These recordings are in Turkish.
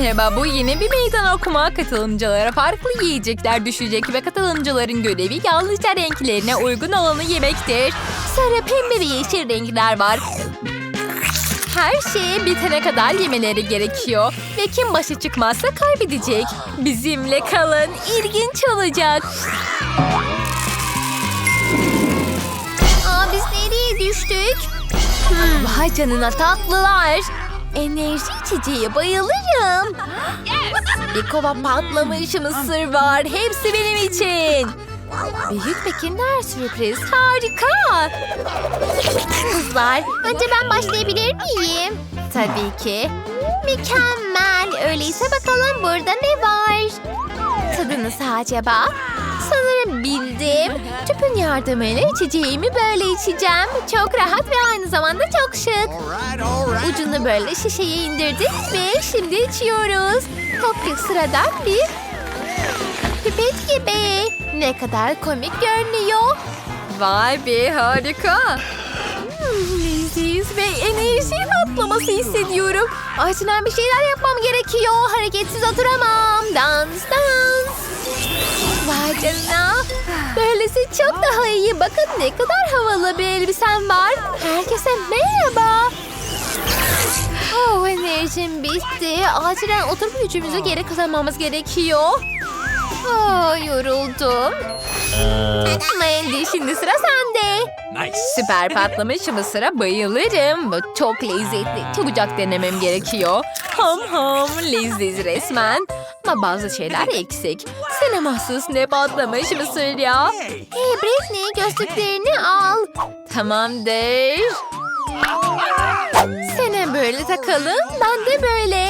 Merhaba, bu yeni bir meydan okuma. Katılımcılara farklı yiyecekler düşecek ve katılımcıların görevi yalnızca renklerine uygun olanı yemektir. Sarı, pembe ve yeşil renkler var. Her şeyi bitene kadar yemeleri gerekiyor. Ve kim başa çıkmazsa kaybedecek. Bizimle kalın, ilginç olacak. Aa, biz nereye düştük? Vay canına tatlılar. Enerji içeceği bayılırım. Bir kova patlamış mısır var. Hepsi benim için. Büyük ve kinder sürpriz. Harika. Kızlar, önce ben başlayabilir miyim? Tabii ki. Mükemmel. Öyleyse bakalım burada ne var? Tadı nasıl acaba? Sanırım bildim. Tüpün yardımıyla içeceğimi böyle içeceğim. Çok rahat ve aynı zamanda çok şık. Ucunu böyle şişeye indirdik ve şimdi içiyoruz. Tıpkı sıradan bir pipet gibi. Ne kadar komik görünüyor. Vay be harika. Hmm, leziz ve enerji patlaması hissediyorum. Acilen bir şeyler yapmam gerekiyor. Hareketsiz oturamam. Dans dans. Vay canına. Böylesi çok daha iyi. Bakın ne kadar havalı bir elbisem var. Herkese merhaba. Oh enerjim bitti. Acilen oturup gücümüzü geri kazanmamız gerekiyor. Oh yoruldum. Mandy şimdi sıra sende. Nice. Süper patlamış mısıra bayılırım. Bu çok lezzetli. Çabucak denemem gerekiyor. Ham ham leziz resmen. Ama bazı şeyler eksik. Sana mahsus ne patlamış mısır ya. Hey. Britney, gözlüklerini al. Tamamdır. Sana böyle takalım, ben de böyle.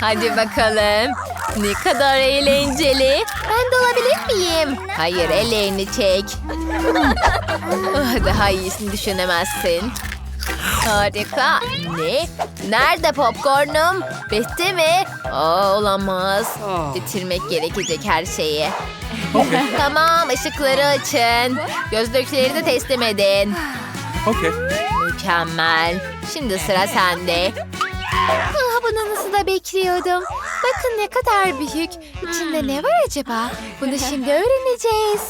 Hadi bakalım. Ne kadar eğlenceli. Ben de olabilir miyim? Hayır, ellerini çek. Ah, Daha iyisini düşünemezsin. Harika. Ne? Nerede popcornum? Bitti mi? Aa, olamaz. Bitirmek gerekecek her şeyi. tamam, ışıkları açın. Gözlükleri de teslim edin. Okay. Mükemmel. Şimdi sıra sende. Ah, bunu da bekliyordum. Bakın ne kadar büyük. İçinde ne var acaba? Bunu şimdi öğreneceğiz.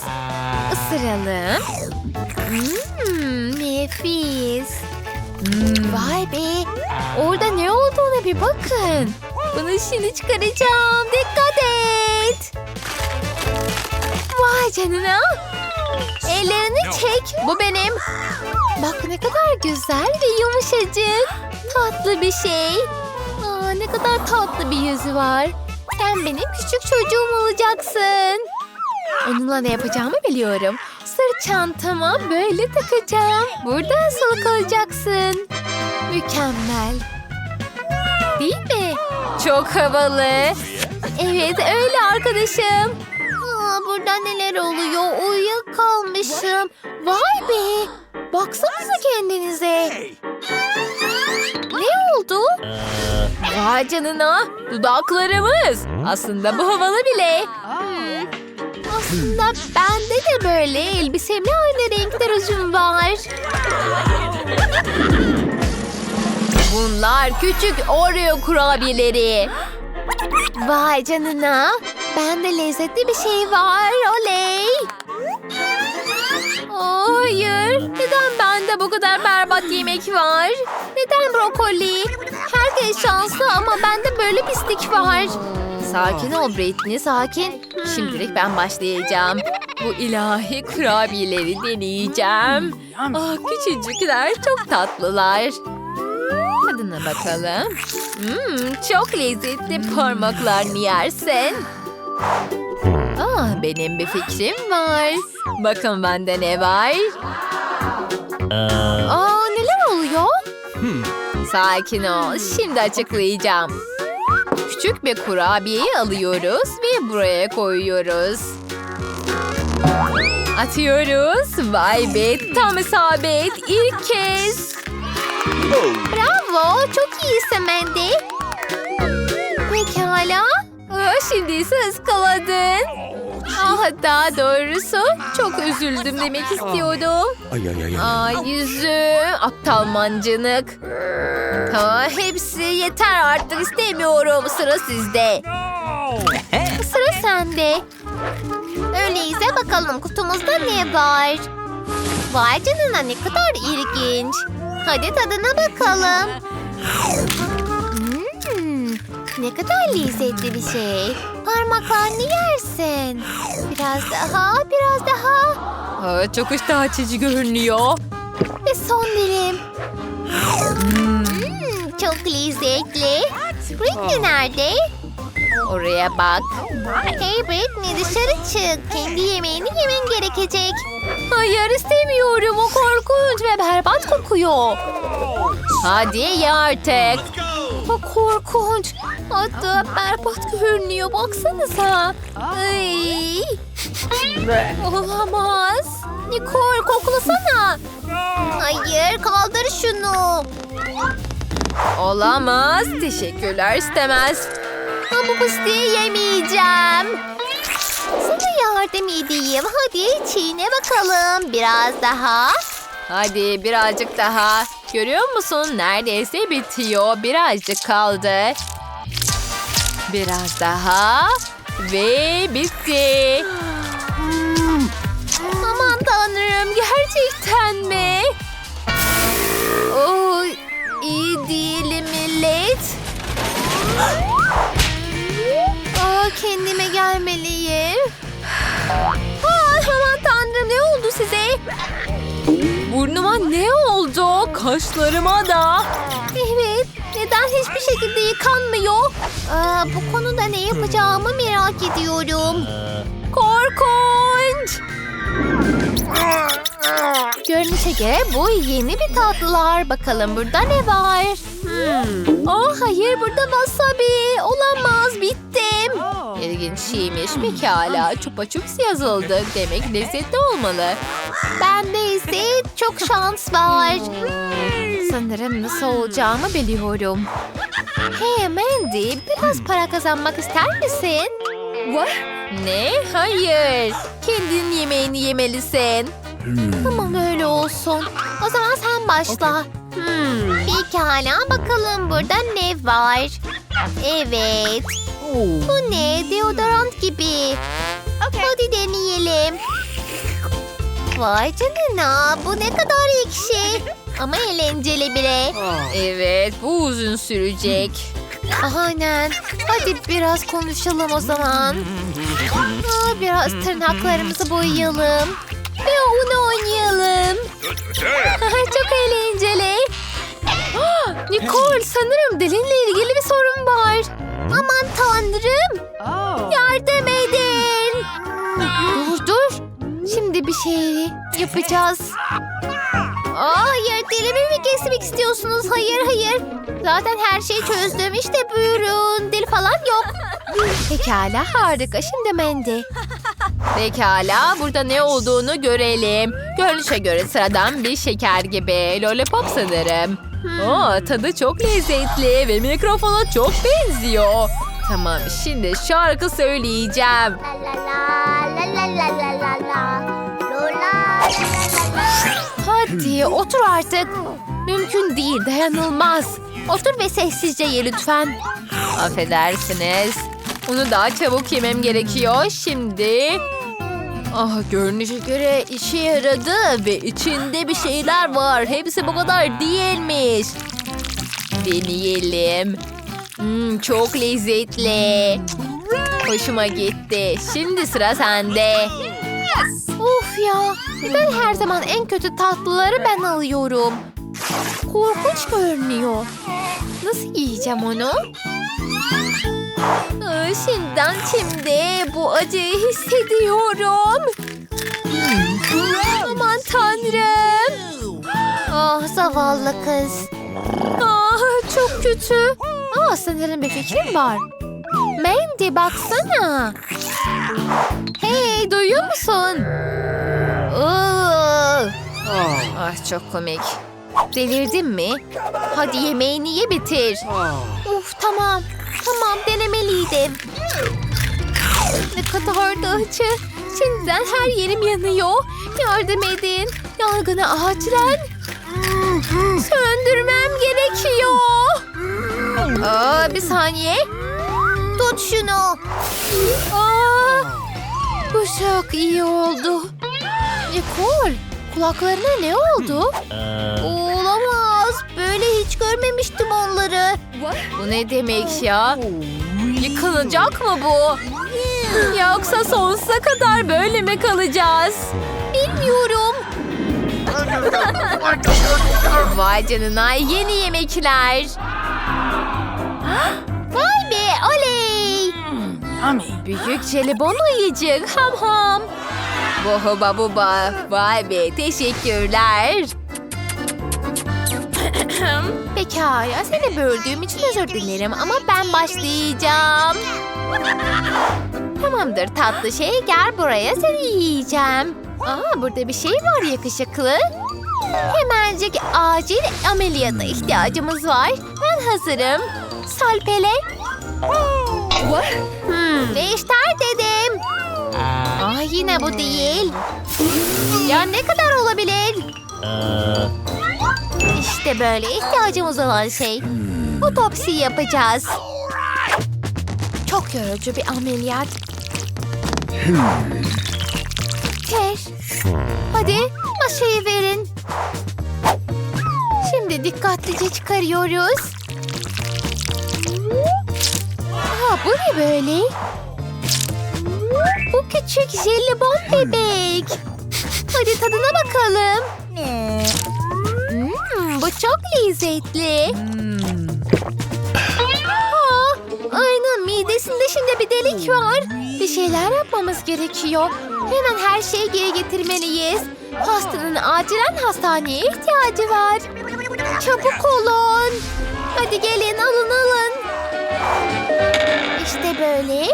Isıralım. Hmm, nefis. Hmm, vay be. Orada ne olduğuna bir bakın. Bunu şimdi çıkaracağım. Dikkat et. Vay canına. Ellerini çek. Bu benim. Bak ne kadar güzel ve yumuşacık. Tatlı bir şey. Aa, ne kadar tatlı bir yüzü var. Sen benim küçük çocuğum olacaksın. Onunla ne yapacağımı biliyorum. Sırt çantama böyle takacağım. Burada asılı kalacaksın. Mükemmel. Değil mi? Çok havalı. Evet öyle arkadaşım. Aa, burada neler oluyor? Uyuyakalmışım. Vay be. Baksanıza kendinize. Ne oldu? Vay canına. Dudaklarımız. Aslında bu havalı bile. Hmm. Aslında bende de böyle elbisemle aynı renkte rujum var. Bunlar küçük Oreo kurabiyeleri. Vay canına. Bende lezzetli bir şey var. Oley. Hayır. Neden bende bu kadar berbat yemek var? Neden brokoli? Herkes şanslı ama bende böyle pislik var. Sakin ol Britney, sakin. Şimdilik ben başlayacağım. Bu ilahi kurabiyeleri deneyeceğim. Ah küçücükler çok tatlılar. Tadına bakalım. Hmm, çok lezzetli parmaklarını yersin. Ah, benim bir fikrim var. Bakın bende ne var. Aa, neler oluyor? Sakin ol. Şimdi açıklayacağım. Küçük bir kurabiyeyi alıyoruz ve buraya koyuyoruz. Atıyoruz. Vay be tam isabet. İlk kez. Bravo, çok iyisin Mandy. Pekala. Aa, şimdi ise ıskaladın. Ah Daha doğrusu çok üzüldüm demek istiyordum. Ay ay ay. ay. Ay yüzüm. Aptal mancınık. Ha, hepsi yeter artık istemiyorum. Sıra sizde. Sıra sende. Öyleyse bakalım kutumuzda ne var? Vay canına ne kadar ilginç. Hadi tadına bakalım. Hmm, ne kadar lezzetli bir şey. Parmaklarını yersin. Biraz daha, biraz daha. Ha, çok iştah açıcı görünüyor. Ve son dilim. Hmm, çok lezzetli. Britney nerede? Oraya bak. Hey Britney dışarı çık. Kendi yemeğini yemen gerekecek. Hayır istemiyorum. O korkunç ve berbat kokuyor. Hadi ye artık. O korkunç. Hatta berbat görünüyor. Baksanıza. Ay. Olamaz. Nicole koklasana. Hayır kaldır şunu. Olamaz. Teşekkürler istemez. Ben bu fıstığı yemeyeceğim. Sana yardım edeyim. Hadi çiğne bakalım. Biraz daha. Hadi birazcık daha. Görüyor musun? Neredeyse bitiyor. Birazcık kaldı. Biraz daha. Ve bitti. Aman tanrım gerçekten mi? Oh, iyi değilim millet. Kendime gelmeliyim. Aa, aman tanrım ne oldu size? Burnuma ne oldu? Kaşlarıma da. Evet. Neden hiçbir şekilde yıkanmıyor? Aa, bu konuda ne yapacağımı merak ediyorum. Korkunç. Görünüşe göre bu yeni bir tatlılar. Bakalım burada ne var? Hmm. Oh hayır burada wasabi. Olamaz bittim. İlginç şeymiş pekala. Çupa çups yazıldı. Demek lezzetli olmalı. Bende ise çok şans var. Sanırım nasıl olacağımı biliyorum. Hey Mandy, biraz para kazanmak ister misin? What? Ne? Hayır. Kendin yemeğini yemelisin. Tamam öyle olsun. O zaman sen başla. Hmm. Pekala bakalım burada ne var? Evet. Bu ne? Deodorant gibi. Hadi deneyelim. Vay canına bu ne kadar ekşi. Ama eğlenceli bile. Evet, bu uzun sürecek. Aynen. Hadi biraz konuşalım o zaman. Aa, biraz tırnaklarımızı boyayalım. Ve oyun oynayalım. Çok eğlenceli. Ah, Nicole sanırım dilinle yapacağız. Aa, hayır dilimi mi kesmek istiyorsunuz? Hayır hayır. Zaten her şeyi çözdüm. İşte buyurun. Dil falan yok. Pekala harika şimdi Mandy. Pekala burada ne olduğunu görelim. Görünüşe göre sıradan bir şeker gibi. Lollipop sanırım. Oo, tadı çok lezzetli ve mikrofona çok benziyor. Tamam şimdi şarkı söyleyeceğim. Hadi otur artık. Mümkün değil dayanılmaz. Otur ve sessizce ye lütfen. Affedersiniz. Onu daha çabuk yemem gerekiyor. Şimdi... Ah görünüşe göre işe yaradı ve içinde bir şeyler var. Hepsi bu kadar değilmiş. Deneyelim. Hmm, çok lezzetli. Hoşuma gitti. Şimdi sıra sende. Ya. Neden her zaman en kötü tatlıları ben alıyorum? Korkunç görünüyor. Nasıl yiyeceğim onu? Şimdiden şimdi bu acıyı hissediyorum. Aman tanrım. Ah zavallı kız. Ah, çok kötü. Aa, sanırım bir fikrim var. Mandy baksana. Hey duyuyor musun? Aa. Ah çok komik. Delirdin mi? Hadi yemeğini ye bitir. Uf tamam. Tamam denemeliydim. Ne kadar da acı. Şimdiden her yerim yanıyor. Yardım edin. Yangını acilen söndürmem gerekiyor. Aa, bir saniye. Tut şunu. Aa, bu çok iyi oldu. Nicole, kulaklarına ne oldu? Olamaz. Böyle hiç görmemiştim onları. Bu ne demek ya? Yıkılacak mı bu? Yoksa sonsuza kadar böyle mi kalacağız? Bilmiyorum. Vay canına yeni yemekler. Vay be oley. Büyük jelibon ayıcık ham ham. Bohuba buba. Vay be teşekkürler. Pekala seni böldüğüm için özür dilerim ama ben başlayacağım. Tamamdır tatlı şey gel buraya seni yiyeceğim. Aa burada bir şey var yakışıklı. Hemencik acil ameliyata ihtiyacımız var. Ben hazırım. Salpele. Hmm. Değiştir dedim. Yine bu değil. Ya ne kadar olabilir? İşte böyle ihtiyacımız olan şey. Otopsi yapacağız. Çok yorucu bir ameliyat. Ter. Hadi maşayı verin. Şimdi dikkatlice çıkarıyoruz. Aa, bu ne böyle? Küçük jelibon bebek. Hadi tadına bakalım. Hmm, bu çok lezzetli. Aa, aynen midesinde şimdi bir delik var. Bir şeyler yapmamız gerekiyor. Hemen her şeyi geri getirmeliyiz. Hastanın acilen hastaneye ihtiyacı var. Çabuk olun. Hadi gelin alın alın. İşte böyle.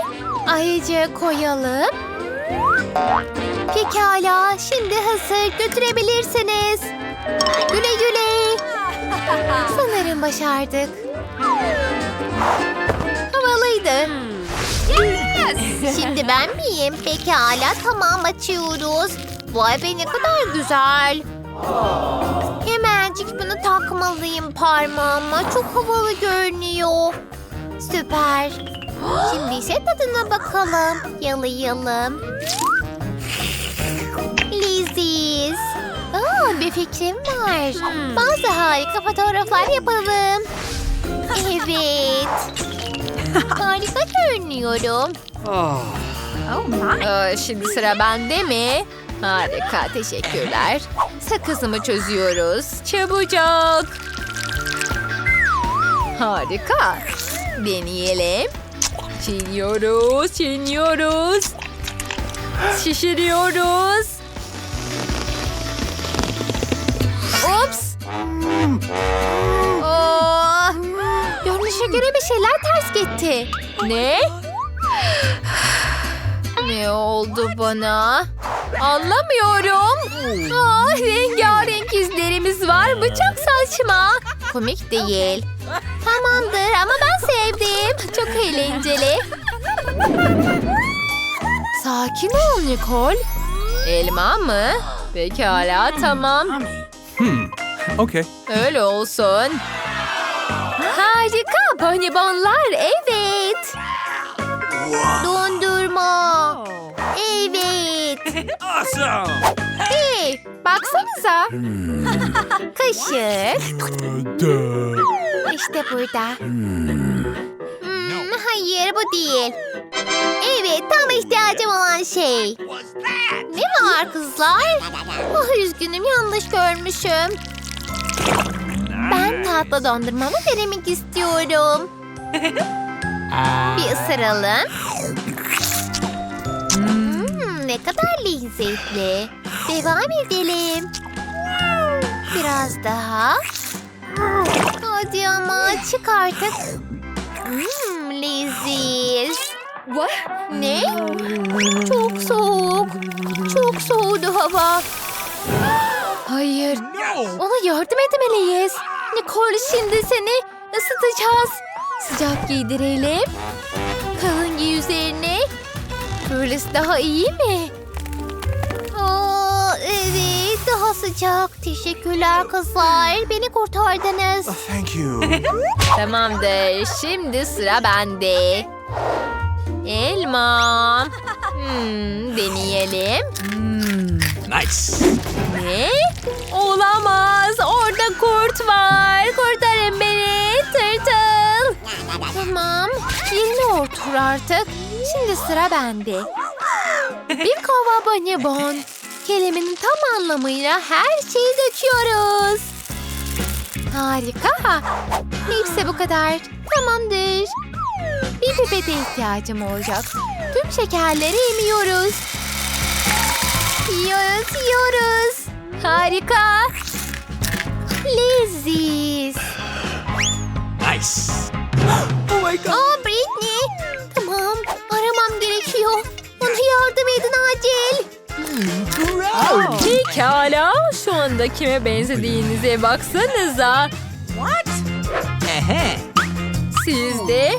Ayıcı koyalım. Pekala şimdi hazır götürebilirsiniz. Güle güle. Sanırım başardık. Havalıydı. Şimdi ben miyim? Pekala tamam açıyoruz. Vay be ne kadar güzel. Hemencik bunu takmalıyım parmağıma. Çok havalı görünüyor. Süper. Şimdi ise tadına bakalım. Yalayalım. Leziz. Aa, bir fikrim var. Bazı harika fotoğraflar yapalım. Evet. Harika görünüyorum. Aa, şimdi sıra bende mi? Harika, teşekkürler. Sakızımı çözüyoruz. Çabucak. Harika. Deneyelim. Çiğniyoruz, çiğniyoruz. Şişiriyoruz. Ups. Oh. Görünüşe göre bir şeyler ters gitti. Ne? Ne oldu bana? Anlamıyorum. Ah, rengarenk izlerimiz var. Bu çok saçma. Komik değil. Tamamdır ama ben sevdim. Çok eğlenceli. Sakin ol Nicole. Elma mı? Pekala tamam. Okay. Öyle olsun. Harika bonibonlar evet. Dondurma. Evet. Awesome. Hey baksanıza. Kaşık. İşte burada. Hmm, hayır bu değil. Evet tam ihtiyacım olan şey. Ne var kızlar? Ah üzgünüm yanlış görmüşüm. Ben tatlı dondurmamı denemek istiyorum. Bir ısıralım. Hmm, ne kadar lezzetli. Devam edelim. Biraz daha. Hadi ama çık artık. Hmm, leziz. Ne? Çok soğuk. Çok soğudu hava. Hayır. Ona yardım etmeliyiz. Nicole şimdi seni ısıtacağız. Sıcak giydirelim. Kalın giy üzerine. Böylesi daha iyi mi? Sıcak. Teşekkürler kızlar. Beni kurtardınız. Thank you. Tamamdır. Şimdi sıra bende. Elma. Hmm, deneyelim. nice. Ne? Olamaz. Orada kurt var. Kurtarın beni. Tırtıl. Tamam. Yerine otur artık. Şimdi sıra bende. Bir kova bonibon. Kelimenin tam anlamıyla her şeyi döküyoruz. Harika. Hepsi bu kadar. Tamamdır. Bir pipete ihtiyacım olacak. Tüm şekerleri emiyoruz. Yiyoruz, yiyoruz. Harika. Leziz. Nice. oh my god. Aa Britney. Tamam. Aramam gerekiyor. Bana yardım edin acil. Pekala. Şu anda kime benzediğinize baksanıza. Ehe. Sizde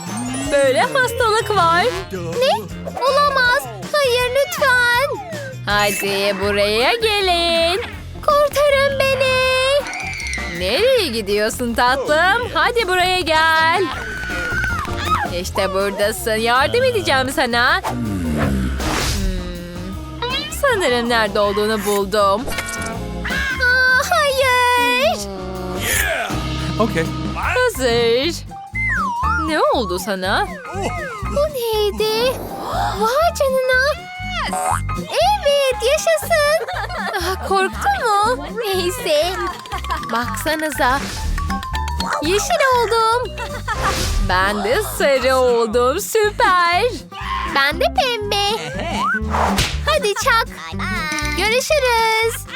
böyle hastalık var. Ne? Olamaz. Hayır lütfen. Hadi buraya gelin. Kurtarın beni. Nereye gidiyorsun tatlım? Hadi buraya gel. İşte buradasın. Yardım edeceğim sana. Sanırım nerede olduğunu buldum. Aa, hayır. Okay. Hazır. Ne oldu sana? Bu neydi? Vay canına. Evet yaşasın. Ah, korktun mu? Neyse. Baksanıza. Yeşil oldum. Ben de sarı oldum. Süper. Ben de pembe. Hadi çak. Görüşürüz.